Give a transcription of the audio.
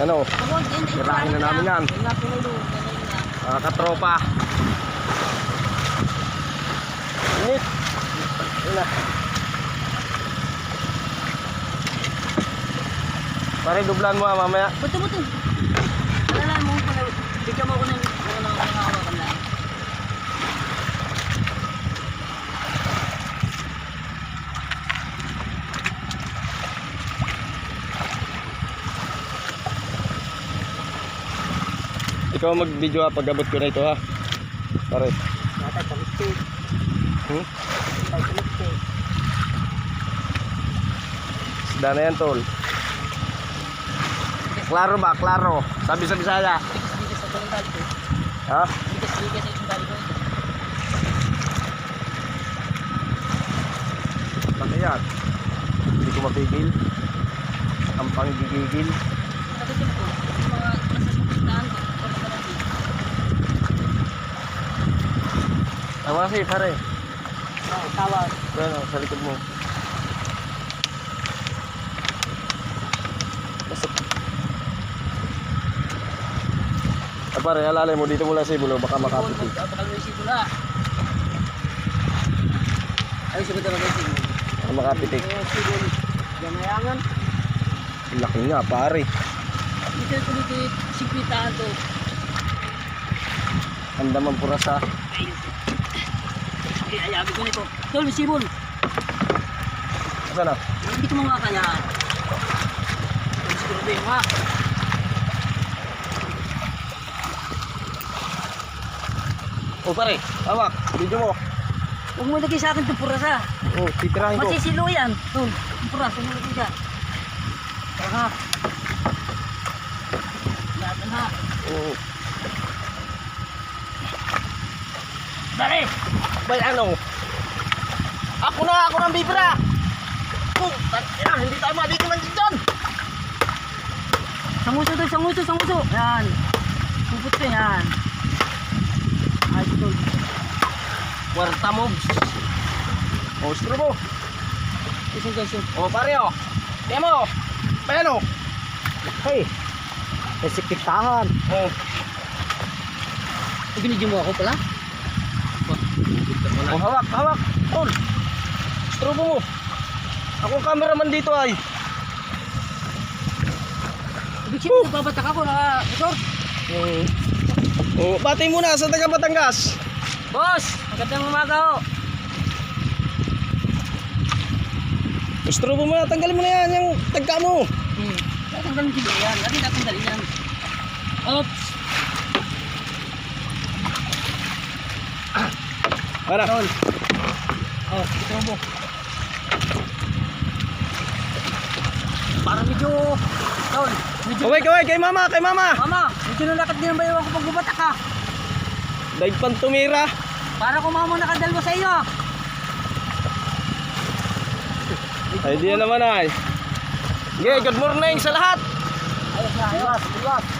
Ano? Tirahin na namin yan. Mga katropa. Init. Yun na. Pare, dublan mo ah, mamaya. Buto, buto. Wala mo ko na. Bigyan mo ko ng ano na nangahawakan lang. Ikaw mag-video ha, pag-abot ko na ito ha. Pare. Hmm? Isda na yan, tol. Klaro ba? Klaro. Sabi sa Bisaya. Ha? Laki yan. Hindi ko mapigil. Ang panggigigil. Sabi ko po, mga nasa sukustahan ko. Para sa natin. Tama kasi, pare. Tawag. Bueno, sa likod mo. Pasok. Ah, pare, alalay mo dito mula sa ibulo, baka makapitig. Bakal mo isip na. Ay, sabi ko na kasi. Baka siguro. Gamayangan. Laki nga, pare. Dito ko dito sikwitahan to. Ang damang purasa. Ay, ayabi ko nito. Tol, sibol. Asa na? Hindi ko mga kaya. Siguro din ha. Oh, pare. Hawak. Video mo. Huwag mo lagay sa akin itong purasa. Oh, titirahin ko. Masisilo yan. Tol, yung purasa mo lagay siya. Tara ha. Lahat na ha. Oh. Dali! Bay, ano? Ako na, ako ng bibra. Oh, tangina, hindi tayo madikiman dyan. Sanguso tol, sanguso, sanguso. Yan. Puput ko yan. Ay, tol. Kwarta moves. Oh, stro mo. Isang gasyo. Oh, pare oh. Tiyan mo. Paano? Hey! May sikitahan. Oh. Binidyo mo ako pala? Oh, hawak, hawak. Tol. Stro mo. Ako ang cameraman dito ay. Ibig sabihin, nagbabatak ako na, Sir. Oh. Oh, bati muna sa taga Batangas. Boss! Magandang umaga ho. Stro mo muna, tanggalin mo na yan, yung tagka mo. Hmm. Tatanggalin siguro yan. Lagi tatanggalin yan. Oops! Para. Tol. Oh, ito mo. Para medyo... Tol, medyo... Kaway, kaway, kay mama, kay mama. Mama, medyo nalakad din ang bayaw ako pag bumatak ka. Daig pan tumira. Para kumama nakadalwa sa iyo. Ay, di naman ay. Okay, good morning sa lahat. Ayos na, ayos. Ayos.